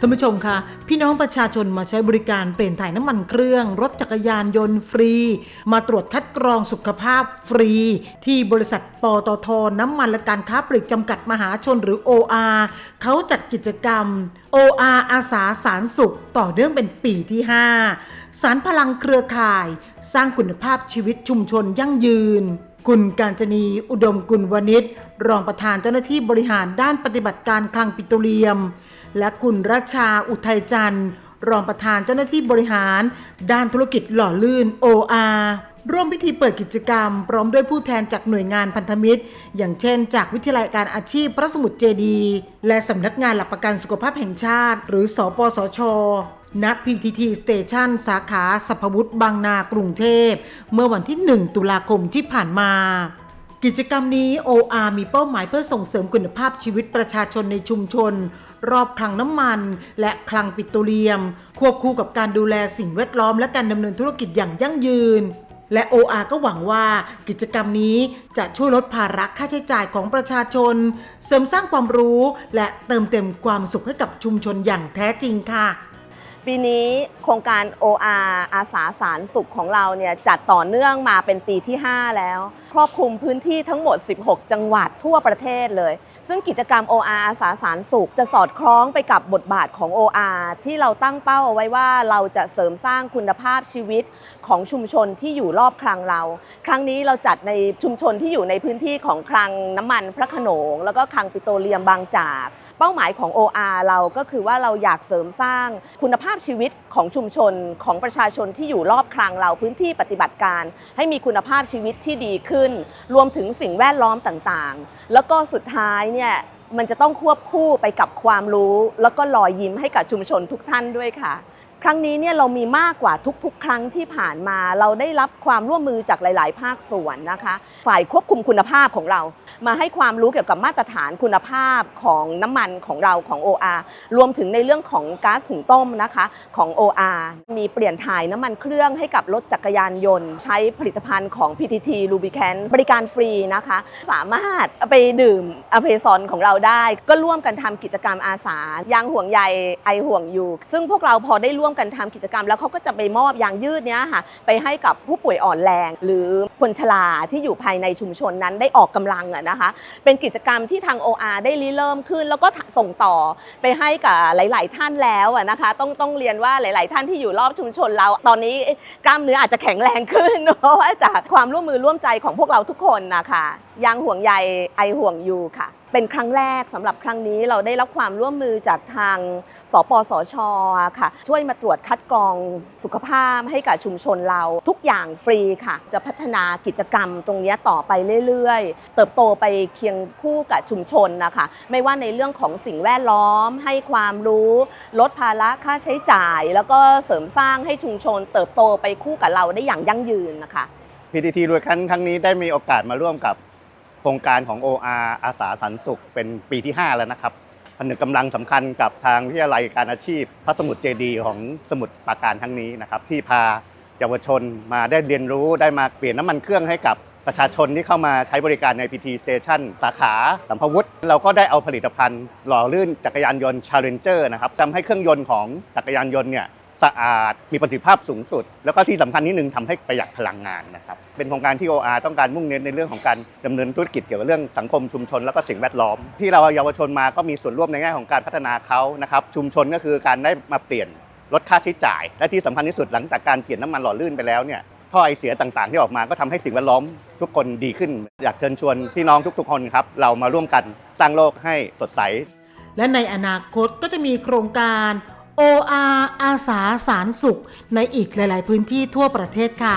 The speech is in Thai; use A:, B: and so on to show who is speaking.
A: ท่านผู้ชมคะพี่น้องประชาชนมาใช้บริการเปลี่ยนถ่ายน้ำมันเครื่อง รถจักรยานยนต์ฟรี มาตรวจคัดกรองสุขภาพฟรี ที่บริษัทปตทน้ำมันและการค้าปลีกจำกัดมหาชนหรือ OR เขาจัดกิจกรรม OR อาสาสารสุข ต่อเนื่องเป็นปีที่ 5 สารพลังเครือข่าย สร้างคุณภาพชีวิตชุมชนยั่งยืนคุณการจนีอุดมกุลวณิชรองประธานเจ้าหน้าที่บริหารด้านปฏิบัติการคลังปิโตรเลียม และคุณรัชาอุทัยจันทร์ รองประธานเจ้าหน้าที่บริหาร ด้านธุรกิจหล่อลื่น OR ร่วมพิธีเปิดกิจกรรม พร้อมด้วยผู้แทนจากหน่วยงานพันธมิตร อย่างเช่น จากวิทยาลัยการอาชีพพระสมุทรเจดี และสำนักงานหลักประกันสุขภาพแห่งชาติ หรือ สปสชณ PTT Station สาขาสัพวุฒิบางนากรุงเทพ เมื่อวันที่ 1 ตุลาคมที่ผ่านมา กิจกรรมนี้ OR มีเป้าหมายเพื่อส่งเสริมคุณภาพชีวิตประชาชนในชุมชน รอบคลังน้ำมัน และคลังปิโตรเลียม ควบคู่กับการดูแลสิ่งแวดล้อม และการดำเนินธุรกิจอย่างยั่งยืน และ OR ก็หวังว่ากิจกรรมนี้จะช่วยลดภาระค่าใช้จ่ายของประชาชน เสริมสร้างความรู้ และเติมเต็มความสุขให้กับชุมชนอย่างแท้จริงค่ะ
B: ปีนี้โครงการ OR อาสาสารสุขของเราเนี่ยจัดต่อเนื่องมาเป็นปีที่ 5 แล้ว ครอบคลุมพื้นที่ทั้งหมด 16 จังหวัดทั่วประเทศเลย ซึ่งกิจกรรม OR อาสาสารสุข จะสอดคล้องไปกับบทบาทของ OR ที่เราตั้งเป้าเอาไว้ว่าเราจะเสริมสร้างคุณภาพชีวิตของชุมชนที่อยู่รอบคลังเรา ครั้งนี้เราจัดในชุมชนที่อยู่ในพื้นที่ของคลังน้ำมันพระขนง แล้วก็คลังปิโตรเลียมบางจาก เป้าหมายของ OR เราก็คือว่าเราอยากเสริมสร้างคุณภาพชีวิตของชุมชนของประชาชนที่อยู่รอบครังเราพื้นที่ปฏิบัติการ ให้มีคุณภาพชีวิตที่ดีขึ้น รวมถึงสิ่งแวดล้อมต่างๆ แล้วก็สุดท้ายเนี่ยมันจะต้องควบคู่ไปกับความรู้ แล้วก็รอยยิ้มให้กับชุมชนทุกท่านด้วยค่ะ ครั้งนี้เนี่ยเรามีมากกว่าทุกๆ ครั้งที่ผ่านมา เราได้รับความร่วมมือจากหลาย ๆ ภาคส่วนนะคะ ฝ่ายควบคุมคุณภาพของเรา มาให้ความรู้เกี่ยวกับมาตรฐานคุณภาพของน้ำมันของเราของ OR รวมถึงในเรื่องของก๊าซหุงต้มนะคะของ OR มีเปลี่ยนถ่ายน้ำมันเครื่องให้กับรถจักรยานยนต์ ใช้ผลิตภัณฑ์ของ PTT Lubricant บริการฟรีนะคะ สามารถไปดื่มอเพซอนของเราได้ ก็ร่วมกันทำกิจกรรมอาสายางห่วงใยไอห่วงอยู่ ซึ่งพวกเราพอได้ร่วมกันทำกิจกรรม แล้วเขาก็จะไปมอบยางยืดเนี้ยค่ะไปให้กับผู้ป่วยอ่อนแรง หรือ คนชราที่อยู่ภายในชุมชนนั้นได้ออกกำลังอะนะคะ เป็นกิจกรรมที่ทาง OR ได้ริเริ่มขึ้น แล้วก็ส่งต่อไปให้กับหลาย ๆ ท่านแล้วอะนะคะ ต้องต้องเรียนว่าหลาย ๆ ท่านที่อยู่รอบชุมชนเราตอนนี้กล้ามเนื้ออาจจะแข็งแรงขึ้นเพราะว่าจากความร่วมมือร่วมใจของพวกเราทุกคนนะคะยังห่วงใยไอห่วงอยู่ค่ะ เป็นครั้งแรกสำหรับครั้งนี้เราได้รับความร่วมมือจากทางสปสชค่ะ ช่วยมาตรวจคัดกรองสุขภาพให้กับชุมชนเราทุกอย่างฟรีค่ะ จะพัฒนากิจกรรมตรงนี้ต่อไปเรื่อยๆ เติบโตไปเคียงคู่กับชุมชนนะคะ ไม่ว่าในเรื่องของสิ่งแวดล้อม ให้ความรู้ลดภาระค่าใช้จ่าย แล้วก็เสริมสร้างให้ชุมชน เติบโตไปคู่กับเราได้อย่างยั่งยืนนะคะ
C: PTT รวยครั้งครั้งนี้ได้มีโอกาสมาร่วมกับ ครงการของ OR อาสาสันสุขเป็นปีที่ 5 แล้วนะครับผนึกกำลังสำคัญกับทางวิทยาลัยการอาชีพ พระสมุทรเจดีย์ของสมุทรปราการทั้งนี้นะครับ ที่พาเยาวชนมาได้เรียนรู้ได้มาเปลี่ยนน้ำมันเครื่องให้กับประชาชนที่เข้ามาใช้บริการใน PT Station สาขาสัมภวุฒิเราก็ได้เอาผลิตภัณฑ์ หล่อลื่นจักรยานยนต์ Challenger นะครับทำให้เครื่องยนต์ของจักรยานยนต์เนี่ย สะอาดมีประสิทธิภาพสูงสุด แล้วก็ที่สำคัญนิดนึงทำให้ประหยัดพลังงานนะครับเป็นโครงการที่ OR ต้องการมุ่งเน้นในเรื่องของการดำเนินธุรกิจเกี่ยวกับเรื่องสังคมชุมชนแล้วก็สิ่งแวดล้อม ที่เราเยาวชนมาก็มีส่วนร่วมในแง่ของการพัฒนาเขานะครับชุมชนก็คือการได้มาเปลี่ยนลดค่าใช้จ่าย และที่สำคัญที่สุดหลังจากการเปลี่ยนน้ำมันหล่อลื่นไปแล้วเนี่ยท่อไอเสียต่างๆ ที่ออกมาก็ทำให้สิ่งแวดล้อมทุกคนดีขึ้น อยากเชิญชวนพี่น้องทุกๆคนครับ เรามาร่วมกันสร้างโลกให้สดใส
A: และในอนาคตก็จะมีโครงการ OR อาสาสารสุข ในอีกหลาย ๆ พื้นที่ทั่วประเทศค่ะ